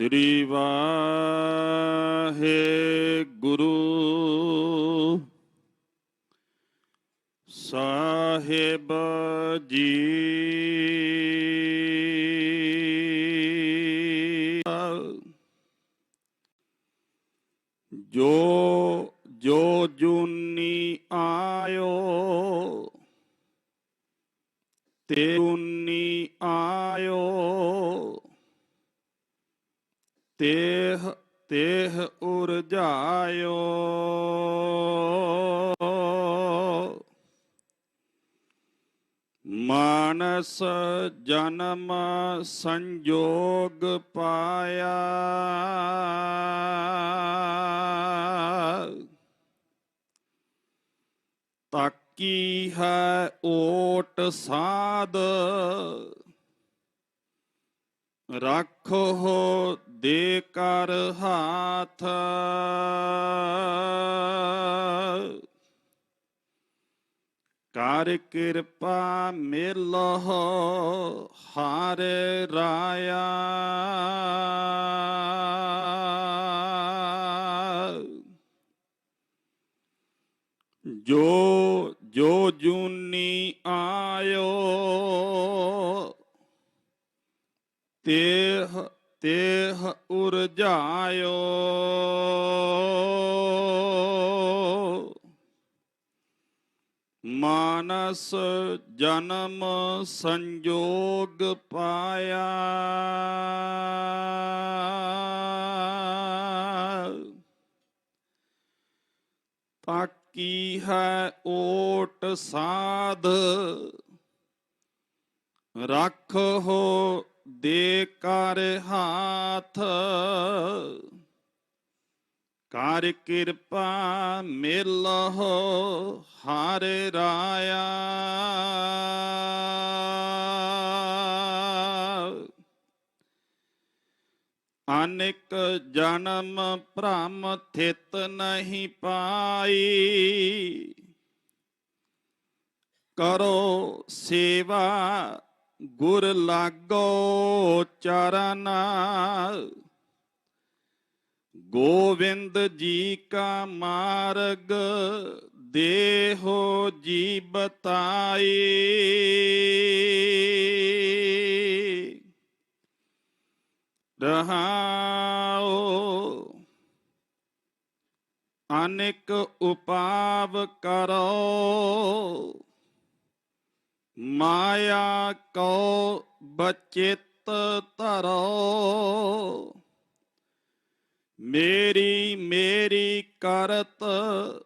ਸ੍ਰੀ ਵਾਹਿਗੁਰੂ। ਸਾਹਿਬ ਜੀ। ਜੋ ਤੇਹ ਉਰਜਾਇਓ। ਮਾਨਸ ਜਨਮ ਸੰਜੋਗ ਪਾਇਆ। ਤਾਕੀ ਹੈ ਓਟ ਸਾਧ। ਰੱਖੋ ਦੇ ਕਰ ਹਾਥ। ਕਰ ਕਿਰਪਾ ਮਿਲਹੁ ਹਰ ਰਾਇਆ। ਜੋ ਜੋ ਜੂਨੀ ਆਇਓ ਤੇਹ ਤੇਹ ਉਰਜਾਇਓ ਮਾਨਸ ਜਨਮ ਸੰਜੋਗ ਪਾਇਆ। ਤਾਕੀ ਹੈ ਓਟ ਸਾਧ ਰੱਖ ਹੋ ਦੇ ਕਰ ਹਾਥ। ਕਰ ਕਿਰਪਾ ਮਿਲਹੁ ਹਰ ਰਾਇਆ। ਅਨੇਕ ਜਨਮ ਭ੍ਰਮ ਥਿਤ ਨਹੀਂ ਪਾਈ। ਕਰੋ ਸੇਵਾ ਗੁਰ ਲਾਗੋ ਚਰਨ। ਗੋਵਿੰਦ ਜੀ ਕਾ ਮਾਰਗ ਦੇਹੋ ਜੀ ਬਤਾਈ ਰਹਾਓ ਅਨੇਕ ਉਪਾਵ ਕਰੋ। ਮਾਇਆ ਕੋ ਬਚਿਤ ਧਰੋ। ਮੇਰੀ ਮੇਰੀ ਕਰਤ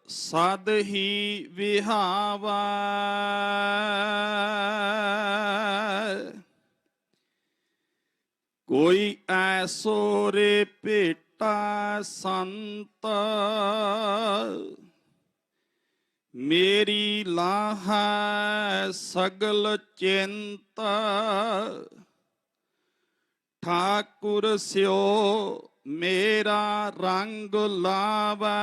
ਸਦ ਹੀ ਵਿਹਾਵਾ। ਕੋਈ ਐਸੋ ਰੇ ਭੇਟਾ ਸੰਤ ਮੇਰੀ ਲਾਹ ਸਗਲ ਚਿੰਤਾ, ਠਾਕੁਰ ਸਿਓ ਮੇਰਾ ਰੰਗ ਲਾਵੈ।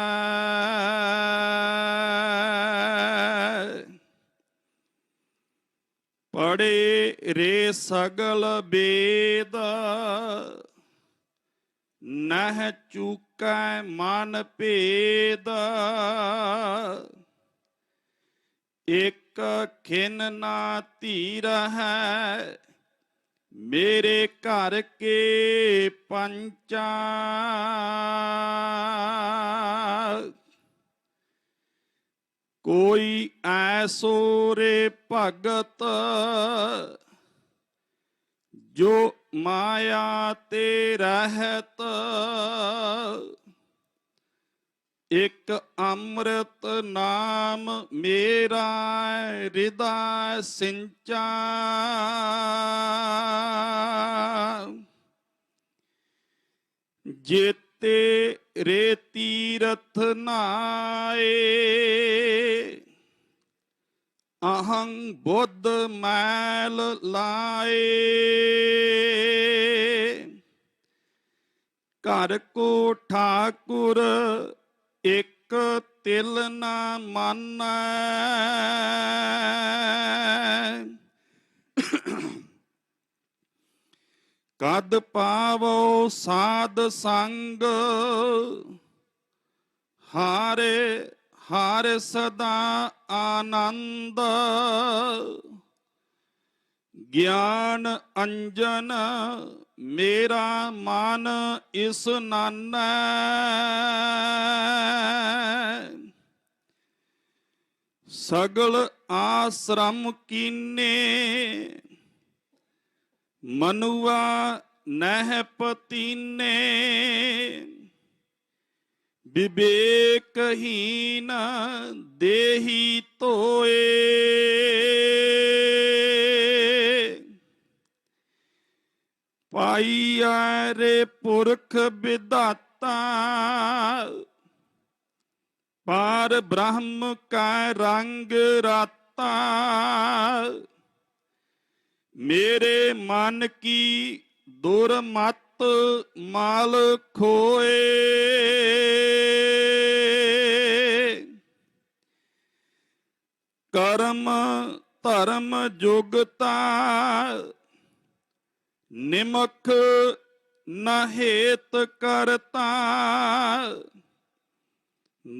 ਪੜੇ ਰੇ ਸਗਲ ਬੇਦ, ਨਹ ਚੁਕੈ ਮਨ ਭੇਦ। ਇਕ ਖਿਨ ਨਾ ਧੀਰ ਹੈ, ਮੇਰੇ ਘਰ ਕੇ ਪੰਚਾ। ਕੋਈ ਐਸੋ ਰੇ ਭਗਤ ਜੋ ਮਾਇਆ ਤੇ ਰਹਿਤ ਇਕ ਅੰਮ੍ਰਿਤ ਨਾਮ ਮੇਰਾ ਹਿਰਦਾ ਸਿੰਚਾ। ਜੇਤੇ ਰੇ ਤੀਰਥ ਨਾਏ, ਅਹੰ ਬੁੱਧ ਮੈਲ ਲਾਏ। ਘਰ ਕੋ ਠਾਕੁਰ ਇਕ ਤਿਲ ਨਾ ਮਾਨੈ। ਕਦ ਪਾਵੋ ਸਾਧ ਸੰਗ ਹਾਰੇ ਹਾਰੇ ਸਦਾ ਆਨੰਦ। ਗਿਆਨ ਅੰਜਨ ਮੇਰਾ ਮਨ ਇਸ ਨਾਨੈ। ਸਗਲ ਆਸਰਮ ਕੀਨੇ। ਮਨੁਆ ਨਹਿ ਪਤੀਨੇ। ਵਿਵੇਕਹੀਨ ਦੇਹੀ ਧੋਏ। ਪਾਈਆ ਰੇ ਪੁਰਖ ਵਿਦਾਤਾ ਪਾਰ ਬ੍ਰਹਮ ਕਾ ਰੰਗ ਰਾਤਾ। ਮੇਰੇ ਮਨ ਕੀ ਦੁਰਮਤ ਮਾਲ ਖੋਏ। ਕਰਮ ਧਰਮ ਜੁਗਤਾ ਨਿਮਖ ਨਹੇਤ ਕਰਤਾ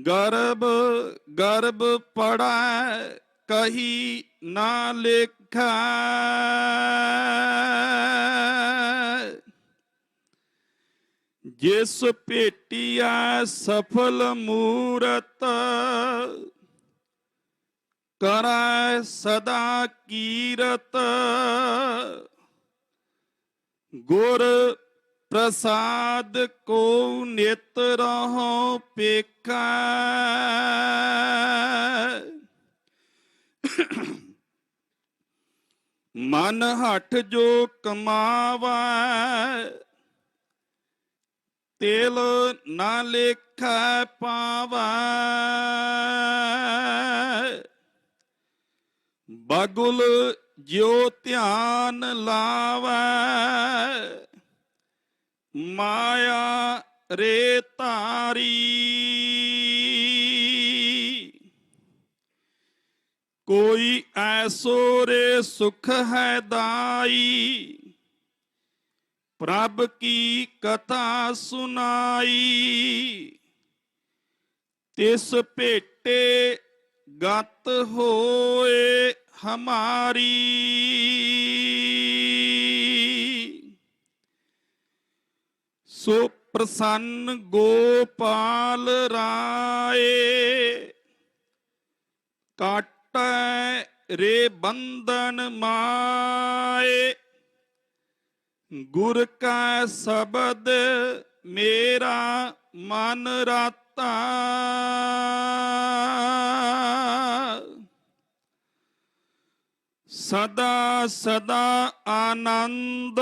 ਗਰਬ ਗਰਬ ਪੜਾ ਕਹੀ ਨਾ ਲੇਖਾ। ਜਿਸ ਭੇਟਿਆ ਸਫਲ ਮੂਰਤ, ਕਰੈ ਸਦਾ ਕੀਰਤ। ਗੁਰ ਪ੍ਰਸਾਦ ਕੋ ਨਿਤ ਰਹੋ ਪੇਖਾ ਮਨ ਹਟ ਜੋ ਕਮਾਵਾ, ਤੇਲ ਨਾ ਲੇਖਾ ਪਾਵਾ। ਬਗੁਲ ਜਿਉ ਧਿਆਨ ਲਾਵਾ। ਮਾਇਆ ਰੇ ਧਾਰੀ ਕੋਈ ਐਸੋ ਰੇ ਸੁਖ ਹੈ ਦਾਈ ਪ੍ਰਭ ਕੀ ਕਥਾ ਸੁਨਾਈ ਤਿਸ ਭੇਟੇ ਗਤ ਹੋਏ ਹਮਾਰੀ ਸੋ ਪ੍ਰਸੰਨ ਗੋਪਾਲ ਰਾਏ, ਕਾਟੈ ਰੇ ਬੰਧਨ ਮਾਏ, ਗੁਰ ਕਾ ਸ਼ਬਦ ਮੇਰਾ ਮਨ ਰਾਤਾ। ਸਦਾ ਸਦਾ ਆਨੰਦ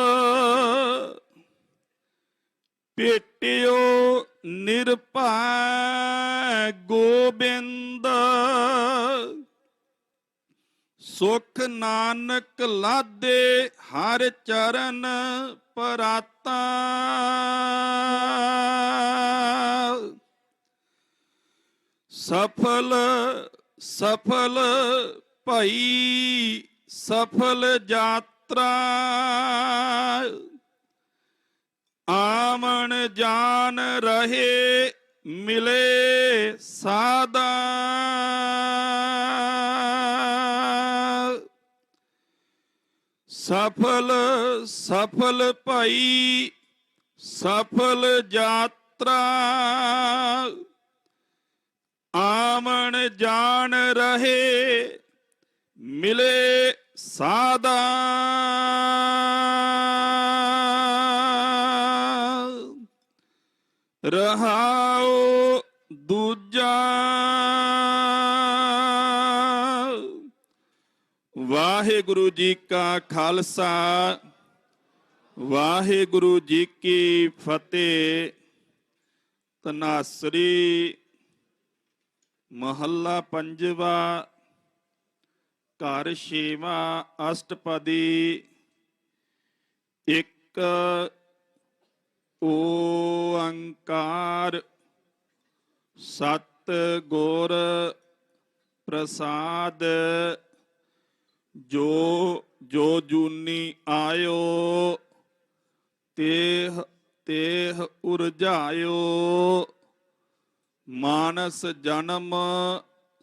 ਭੇਟਿਓ ਨਿਰਭੈ ਗੋਬਿੰਦ। ਸੁਖ ਨਾਨਕ ਲਾਦੇ ਹਰ ਚਰਨ ਪਰਾਤਾ। ਸਫਲ ਸਫਲ ਭਈ ਸਫਲ ਯਾਤਰਾ। ਆਮਣ ਜਾਨ ਰਹੇ ਮਿਲੇ ਸਾਦਾ ਸਫਲ ਸਫਲ ਭਾਈ, ਸਫਲ ਯਾਤਰਾ। ਆਮਣ ਜਾਣ ਰਹੇ ਮਿਲੇ ਸਾਦਾ ਰਹਾਉ ਦੂਜਾ ਵਾਹਿਗੁਰੂ ਜੀ ਕਾ ਖਾਲਸਾ, ਵਾਹਿਗੁਰੂ ਜੀ ਕੀ ਫਤਿਹ। ਤਨਾਸਰੀ ਮਹੱਲਾ ਪੰਜਵਾ, ਘਰ ਛੇਵਾ, ਅਸ਼ਟਪਦੀ, ਇੱਕ ਓੰਕਾਰ ਸਤ ਗੁਰ ਪ੍ਰਸਾਦ ਜੋ ਜੋ ਜੂਨੀ ਆਇਓ, ਤੇਹ ਤੇਹ ਉਰਝਾਇਓ ਮਾਨਸ ਜਨਮ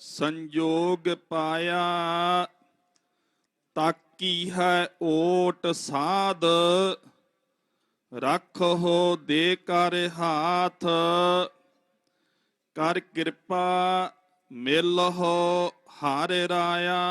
ਸੰਜੋਗ ਪਾਇਆ, ਤਾਕੀ ਹੈ ਓਟ ਸਾਧ ਰੱਖੋ ਦੇ ਕਰ ਹਾਥ ਕਰ ਕਿਰਪਾ ਮਿਲਹੁ ਹਰਿ ਰਾਇਆ।